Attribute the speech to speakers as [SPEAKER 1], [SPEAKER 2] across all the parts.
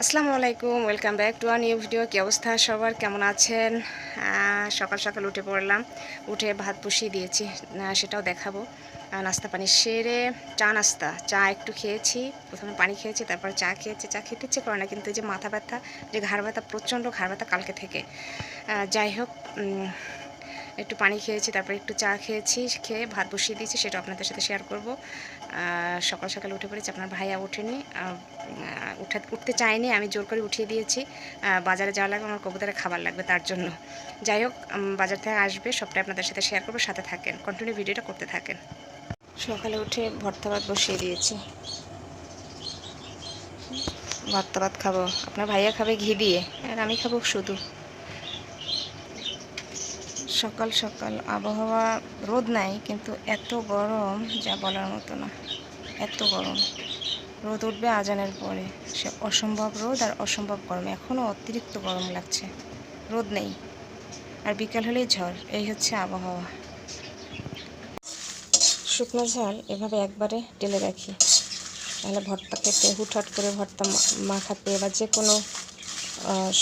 [SPEAKER 1] আসসালামু আলাইকুম, welcome back to our new video. কী অবস্থা? সবার কেমন আছেন? সকাল সকাল উঠে পড়লাম, উঠে ভাত বসিয়ে দিয়েছি সেটাও দেখাবো। নাস্তা পানি সেরে চা নাস্তা, চা একটু খেয়েছি, প্রথমে পানি খেয়েছি, তারপর চা খেয়েছি। চা খেতে ইচ্ছে করে না, কিন্তু যে মাথা ব্যথা, যে ঘাড় ব্যথা, প্রচণ্ড ঘাড় ব্যথা কালকে থেকে। যাই হোক একটু পানি খেয়েছি, তারপর একটু চা খেয়েছি, খেয়ে ভাত বসিয়ে দিয়েছি, সেটা আপনাদের সাথে শেয়ার করব। সকাল সকাল উঠে পড়েছি, আপনার ভাইয়া ওঠেনি উঠে, উঠতে চায়নি, আমি জোর করে উঠিয়ে দিয়েছি। বাজারে যাওয়া লাগবে, আমার কবুতরের খাবার লাগবে তার জন্য। যাই হোক বাজার থেকে আসবে, সবটাই আপনাদের সাথে শেয়ার করব, সাথে থাকেন কন্টিনিউ ভিডিওটা করতে থাকেন। সকালে উঠে ভর্তা ভাত বসিয়ে দিয়েছি। ভর্তা ভাত খাব, আপনার ভাইয়া খাবে ঘি দিয়ে, আর আমি খাব শুধু। সকাল সকাল আবহাওয়া রোদ নাই, কিন্তু এত গরম যা বলার মতো না। এত গরম। রোদ উঠবে আজানের পরে। সে অসম্ভব রোদ আর অসম্ভব গরম। এখনও অতিরিক্ত গরম লাগছে। রোদ নেই। আর বিকাল হলেই ঝড়। এই হচ্ছে আবহাওয়া। শুকনো ঝাল এভাবে একবারে টেলে রাখি। তাহলে ভর্তা খেতে হুটহাট করে ভর্তা মাখাতে বা যে কোনো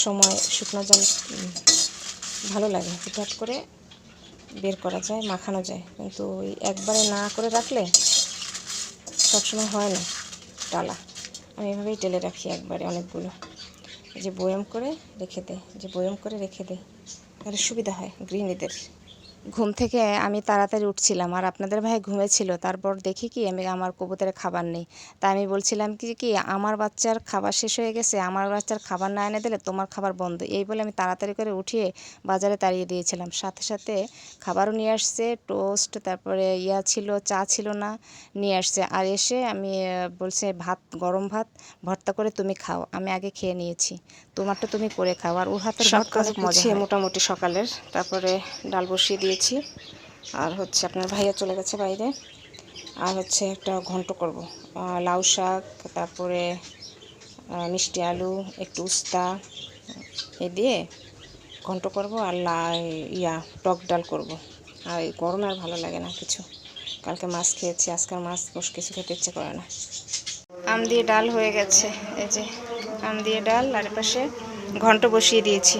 [SPEAKER 1] সময় শুকনো ঝাল ভালো লাগে। হুটহাট করে বের করা যায়, মাখানো যায়। কিন্তু ওই একবারে না করে রাখলে সবসময় হয় না টালা আমি এভাবেই টেলে রাখি একবারে অনেকগুলো। যে বয়াম করে রেখে দেয় যে বয়াম করে রেখে দেয়, তাহলে সুবিধা হয় গৃহিণীদের ঘুম থেকে আমি তাড়াতাড়ি উঠছিলাম আর আপনাদের ভাই ঘুমেছিল। তারপর দেখি কি আমি আমার কবুতরের খাবার নেই। তাই আমি বলছিলাম কি কি আমার বাচ্চার খাবার শেষ হয়ে গেছে আমার বাচ্চার খাবার না এনে দিলে তোমার খাবার বন্ধ। এই বলে আমি তাড়াতাড়ি করে উঠিয়ে বাজারে তাড়িয়ে দিয়েছিলাম। সাথে সাথে খাবারও নিয়ে আসছে টোস্ট তারপরে ইয়া ছিল চা ছিল না নিয়ে আসছে। আর এসে আমি বলছে ভাত গরম ভাত ভর্তা করে তুমি খাও আমি আগে খেয়ে নিয়েছি। তোমারটা তুমি করে খাও। আর ওর হাতের মজা মোটামুটি সকালের তারপরে ডাল বসিয়ে দিয়েছি আর হচ্ছে আপনার ভাইয়া চলে গেছে বাইরে। আর হচ্ছে একটা ঘন্ট করব। লাউ শাক, তারপরে মিষ্টি আলু, একটু উস্তা, এ দিয়ে ঘন্ট করব আর লা, ইয়া, টক ডাল করব। আর এই গরমে আর ভালো লাগে না কিছু। কালকে মাছ খেয়েছি, আজকাল মাছ বস কিছু খেতে ইচ্ছে করে না। আম দিয়ে ডাল হয়ে গেছে। এই যে আম দিয়ে ডাল, আর পাশে ঘন্ট বসিয়ে দিয়েছি।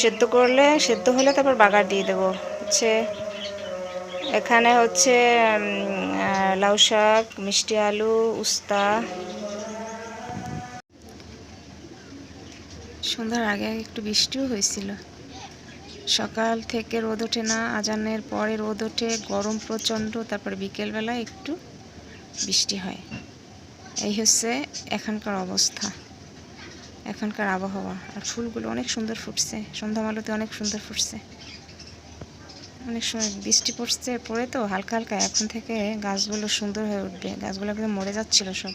[SPEAKER 1] সেদ্ধ করলে, সেদ্ধ হলে তারপর বাগার দিয়ে দেবো। হচ্ছে এখানে হচ্ছে লাউ শাক, মিষ্টি আলু, উস্তা। সন্ধ্যার আগে একটু বৃষ্টিও হয়েছিল। সকাল থেকে রোদ ওঠে না, আজানের পরে রোদ ওঠে, গরম প্রচণ্ড, তারপরে বিকেলবেলা একটু বৃষ্টি হয়। এই হচ্ছে এখানকার অবস্থা। এখানকার আবহাওয়া। আর ফুলগুলো অনেক সুন্দর ফুটছে। সন্ধ্যা মালতে অনেক সুন্দর ফুটছে। অনেক সময় বৃষ্টি পড়ছে, পড়ে তো হালকা হালকা। এখন থেকে গাছগুলো সুন্দর হয়ে উঠবে। গাছগুলো একদম মরে যাচ্ছিল সব।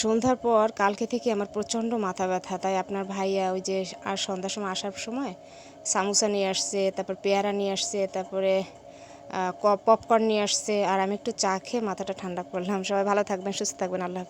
[SPEAKER 1] সন্ধ্যার পর কালকে থেকে আমার প্রচণ্ড মাথা ব্যথা। তাই আপনার ভাইয়া ওই যে আর সন্ধ্যার সময় আসার সময় সামোসা নিয়ে আসছে, তারপর পেয়ারা নিয়ে আসছে, তারপরে পপকর্ন নিয়ে আসছে। আর আমি একটু চা খেয়ে মাথাটা ঠান্ডা করলাম। সবাই ভালো থাকবেন, সুস্থ থাকবেন। আল্লাহ।